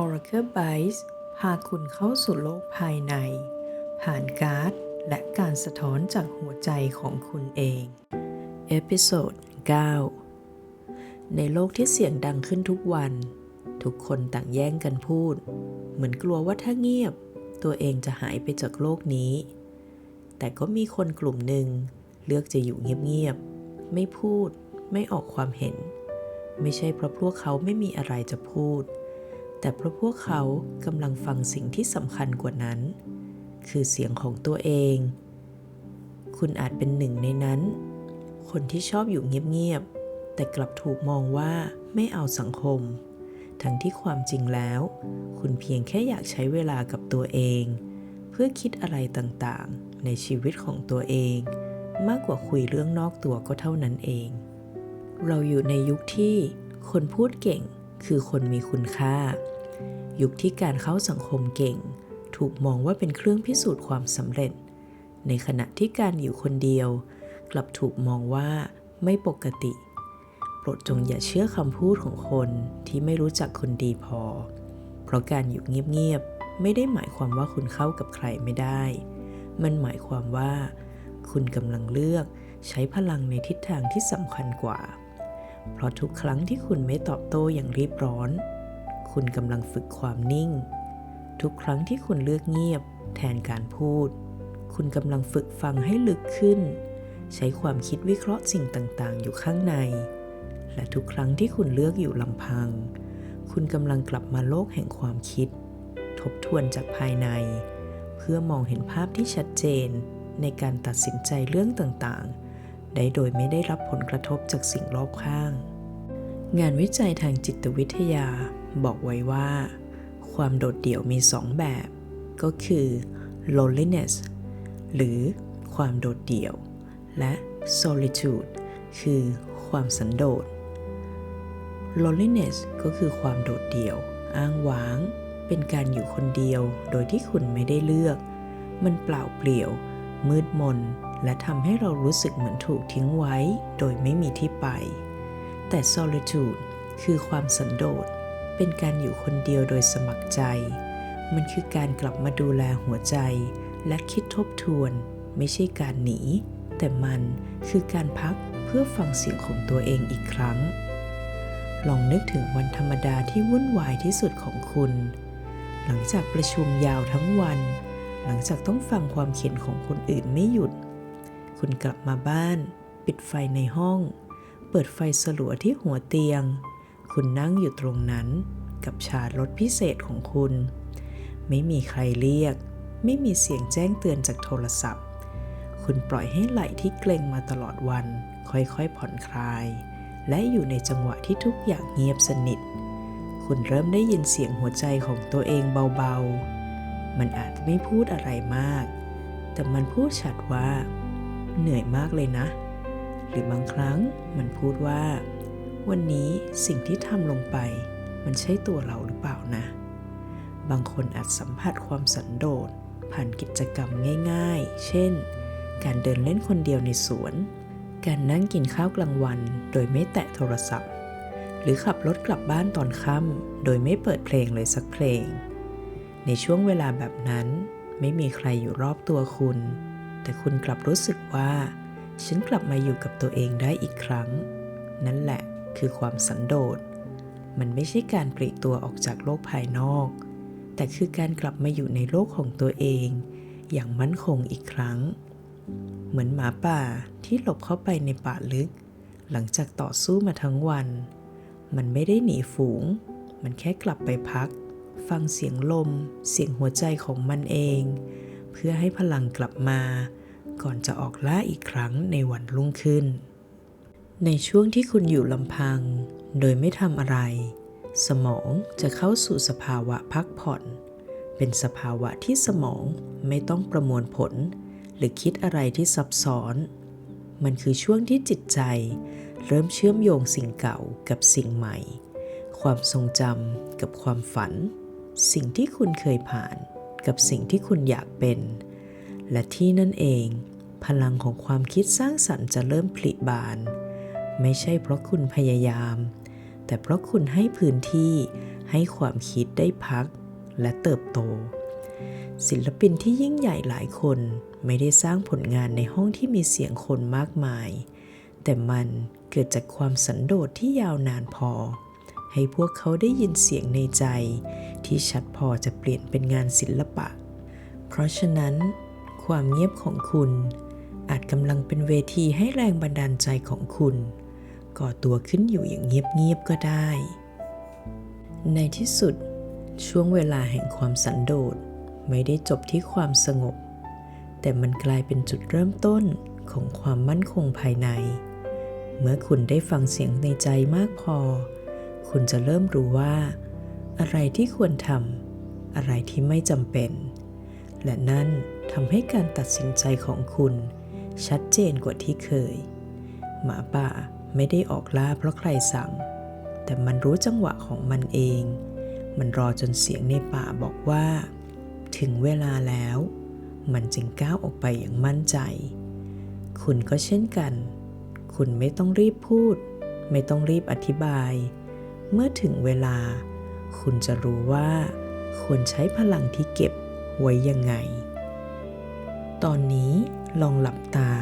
Oracle Bytes พาคุณเข้าสู่โลกภายใน ผ่านการ์ด และการสะท้อนจากหัวใจของคุณเอง เอพิโซด 9 ในโลกที่เสียงดังขึ้นทุกวัน ทุกคนต่างแย่งกันพูด เหมือนกลัวว่าถ้าเงียบ ตัวเองจะหายไปจากโลกนี้ แต่ก็มีคนกลุ่มหนึ่ง เลือกจะอยู่เงียบๆ ไม่พูด ไม่ออกความเห็น ไม่ใช่เพราะพวกเขาไม่มีอะไรจะพูด แต่เพราะพวกเขากำลังฟังสิ่งที่สำคัญกว่านั้น คือเสียงของตัวเอง คุณอาจเป็นหนึ่งในนั้น คนที่ชอบอยู่เงียบๆ แต่กลับถูกมองว่าไม่เอาสังคม ทั้งที่ความจริงแล้ว คุณเพียงแค่อยากใช้เวลากับตัวเอง เพื่อคิดอะไรต่างๆ ในชีวิตของตัวเอง มากกว่าคุยเรื่องนอกตัวก็เท่านั้นเอง เราอยู่ในยุคที่คนพูดเก่งคือคนมีคุณค่า ยุคที่การเข้าสังคมเก่ง ถูกมองว่าเป็นเครื่องพิสูจน์ความสำเร็จ ในขณะที่การอยู่คนเดียว กลับถูกมองว่าไม่ปกติ โปรดจงอย่าเชื่อคำพูดของคนที่ไม่รู้จักคนดีพอ เพราะการอยู่เงียบๆ ไม่ได้หมายความว่าคุณเข้ากับใครไม่ได้ มันหมายความว่า คุณกำลังเลือกใช้พลังในทิศทางที่สำคัญกว่า เพราะทุกครั้งที่คุณไม่ตอบโต้อย่างรีบร้อน คุณกำลังฝึกความนิ่ง ทุกครั้งที่คุณเลือกเงียบ แทนการพูด คุณกำลังฝึกฟังให้ลึกขึ้น ใช้ความคิดวิเคราะห์สิ่งต่างๆ อยู่ข้างใน และทุกครั้งที่คุณเลือกอยู่ลำพัง คุณกำลังกลับมาโลกแห่งความคิด ทบทวนจากภายใน เพื่อมองเห็นภาพที่ชัดเจนในการตัดสินใจเรื่องต่างๆ ได้โดยไม่ได้รับผลกระทบจากสิ่งรอบข้าง งานวิจัยทางจิตวิทยาบอกไว้ว่า ความโดดเดี่ยวมีสองแบบ ก็คือ loneliness หรือความโดดเดี่ยว และ solitude คือความสันโดษ loneliness ก็คือความโดดเดี่ยว อ้างว้าง เป็นการอยู่คนเดียวโดยที่คุณไม่ได้เลือก มันเปล่าเปลี่ยว มืดมน และทำให้เรารู้สึกเหมือนถูกทิ้งไว้ โดยไม่มีที่ไป แต่ solitude คือความสันโดษ เป็นการอยู่คนเดียวโดยสมัครใจ มันคือการกลับมาดูแลหัวใจ และคิดทบทวน ไม่ใช่การหนี แต่มันคือการพักเพื่อฟังเสียงของตัวเองอีกครั้ง ลองนึกถึงวันธรรมดาที่วุ่นวายที่สุดของคุณ หลังจากประชุมยาวทั้งวัน หลังจากต้องฟังความเขียนของคนอื่นไม่หยุด คุณกลับมาบ้าน ปิดไฟในห้อง เปิดไฟสลัวที่หัวเตียง คุณนั่งอยู่ตรงนั้น กับชาลดพิเศษของคุณ ไม่มีใครเรียก ไม่มีเสียงแจ้งเตือนจากโทรศัพท์ คุณปล่อยให้ไหล่ที่เกร็งมาตลอดวัน ค่อยๆผ่อนคลาย และอยู่ในจังหวะที่ทุกอย่างเงียบสนิท คุณเริ่มได้ยินเสียงหัวใจของตัวเองเบาๆ มันอาจไม่พูดอะไรมาก แต่มันพูดชัดว่า เหนื่อยมากเลยนะ หรือบางครั้งมันพูดว่า วันนี้สิ่งที่ทำลงไป มันใช่ตัวเราหรือเปล่านะ บางคนอาจสัมผัสความสันโดษผ่านกิจกรรมง่าย ๆ เช่น การเดินเล่นคนเดียวในสวน การนั่งกินข้าวกลางวัน โดยไม่แตะโทรศัพท์ หรือขับรถกลับบ้านตอนค่ำโดยไม่เปิดเพลงเลยสักเพลง ในช่วงเวลาแบบนั้น ไม่มีใครอยู่รอบตัวคุณ แต่คุณกลับรู้สึกว่า ฉันกลับมาอยู่กับตัวเองได้อีกครั้ง นั่นแหละคือความสันโดษ มันไม่ใช่การปลีกตัวออกจากโลกภายนอก แต่คือการกลับมาอยู่ในโลกของตัวเอง อย่างมั่นคงอีกครั้ง เหมือนหมาป่าที่หลบเข้าไปในป่าลึก หลังจากต่อสู้มาทั้งวัน มันไม่ได้หนีฝูง มันแค่กลับไปพัก ฟังเสียงลม เสียงหัวใจของมันเอง เพื่อให้พลังกลับมา ก่อนจะออกล่าอีกครั้งในวันรุ่งขึ้น ในช่วงที่คุณอยู่ลำพัง โดยไม่ทำอะไร สมองจะเข้าสู่สภาวะพักผ่อน เป็นสภาวะที่สมองไม่ต้องประมวลผล หรือคิดอะไรที่ซับซ้อน มันคือช่วงที่จิตใจ เริ่มเชื่อมโยงสิ่งเก่ากับสิ่งใหม่ ความทรงจำกับความฝัน สิ่งที่คุณเคยผ่าน กับสิ่งที่คุณอยากเป็น และที่นั่นเอง พลังของความคิดสร้างสรรค์จะเริ่มผลิบาน ไม่ใช่เพราะคุณพยายาม แต่เพราะคุณให้พื้นที่ให้ความคิดได้พักและเติบโต ศิลปินที่ยิ่งใหญ่หลายคนไม่ได้สร้างผลงานในห้องที่มีเสียงคนมากมาย แต่มันเกิดจากความสันโดษที่ยาวนานพอ ให้พวกเขาได้ยินเสียงในใจ ที่ชัดพอจะเปลี่ยนเป็นงานศิลปะ เพราะฉะนั้น ความเงียบของคุณ อาจกำลังเป็นเวทีให้แรงบันดาลใจของคุณ ก่อตัวขึ้นอยู่อย่างเงียบๆก็ได้ ในที่สุด ช่วงเวลาแห่งความสันโดษไม่ได้จบที่ความสงบ แต่มันกลายเป็นจุดเริ่มต้นของความมั่นคงภายใน เมื่อคุณได้ฟังเสียงในใจมากพอ คุณจะเริ่มรู้ว่า อะไรที่ควรทำอะไรที่ไม่จำเป็น และนั่น ทำให้การตัดสินใจของคุณ ชัดเจนกว่าที่เคย หมาป่าไม่ได้ออกล่าเพราะใครสั่ง แต่มันรู้จังหวะของมันเอง มันรอจนเสียงในป่าบอกว่า ถึงเวลาแล้ว มันจึงก้าวออกไปอย่างมั่นใจ คุณก็เช่นกัน คุณไม่ต้องรีบพูด ไม่ต้องรีบอธิบาย เมื่อถึงเวลา คุณจะรู้ว่า ควรใช้พลังที่เก็บไว้ยังไง ตอนนี้ลองหลับตา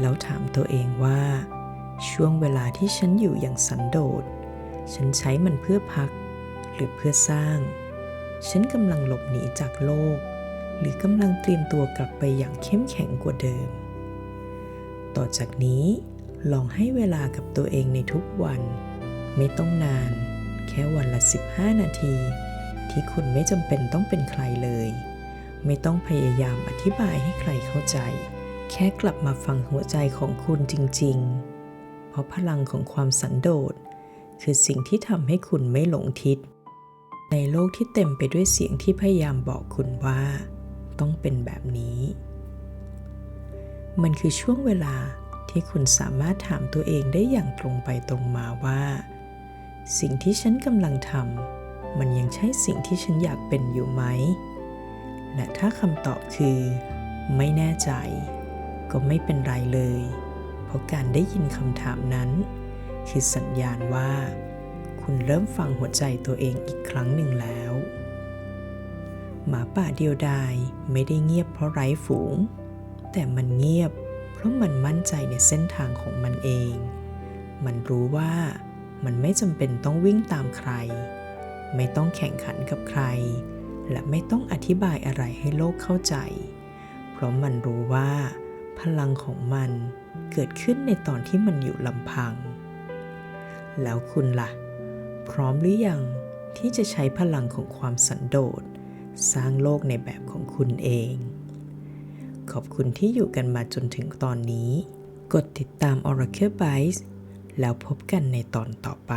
แล้วถามตัวเองว่า ช่วงเวลาที่ฉันอยู่อย่างสันโดษ ฉันใช้มันเพื่อพัก หรือเพื่อสร้าง ฉันกำลังหลบหนีจากโลก หรือกำลังเตรียมตัวกลับไปอย่างเข้มแข็งกว่าเดิม ต่อจากนี้ลองให้เวลากับตัวเองในทุกวัน ไม่ต้องนาน แค่วันละ 15 นาที ที่คุณไม่จำเป็นต้องเป็นใครเลย ไม่ต้องพยายามอธิบายให้ใครเข้าใจ แค่กลับมาฟังหัวใจของคุณจริง ๆ เพราะพลังของความสันโดษ คือสิ่งที่ทำให้คุณไม่หลงทิศ ในโลกที่เต็มไปด้วยเสียงที่พยายามบอกคุณว่า ต้องเป็นแบบนี้ มันคือช่วงเวลาที่คุณสามารถถามตัวเองได้อย่างตรงไปตรงมาว่า สิ่งที่ฉันกำลังทำมันยังใช่สิ่งที่ฉันอยากเป็นอยู่ไหม และถ้าคำตอบคือ ไม่แน่ใจ ก็ไม่เป็นไรเลย เพราะการได้ยินคำถามนั้น คือสัญญาณว่า คุณเริ่มฟังหัวใจตัวเองอีกครั้งหนึ่งแล้ว หมาป่าเดียวดายไม่ได้เงียบเพราะไร้ฝูง แต่มันเงียบ เพราะมันมั่นใจในเส้นทางของมันเอง มันรู้ว่ามันไม่จำเป็นต้องวิ่งตามใคร ไม่ต้องแข่งขันกับใคร และไม่ต้องอธิบายอะไรให้โลกเข้าใจ เพราะมันรู้ว่า พลังของมันเกิดขึ้นในตอนที่มันอยู่ลำพัง แล้วคุณละ่ะ พร้อมหรือยังที่จะใช้พลังของความสันโดษ สร้างโลกในแบบของคุณเอง ขอบคุณที่อยู่กันมาจนถึงตอนนี้ กดติดตาม Oracle Bytes แล้วพบกันในตอนต่อไป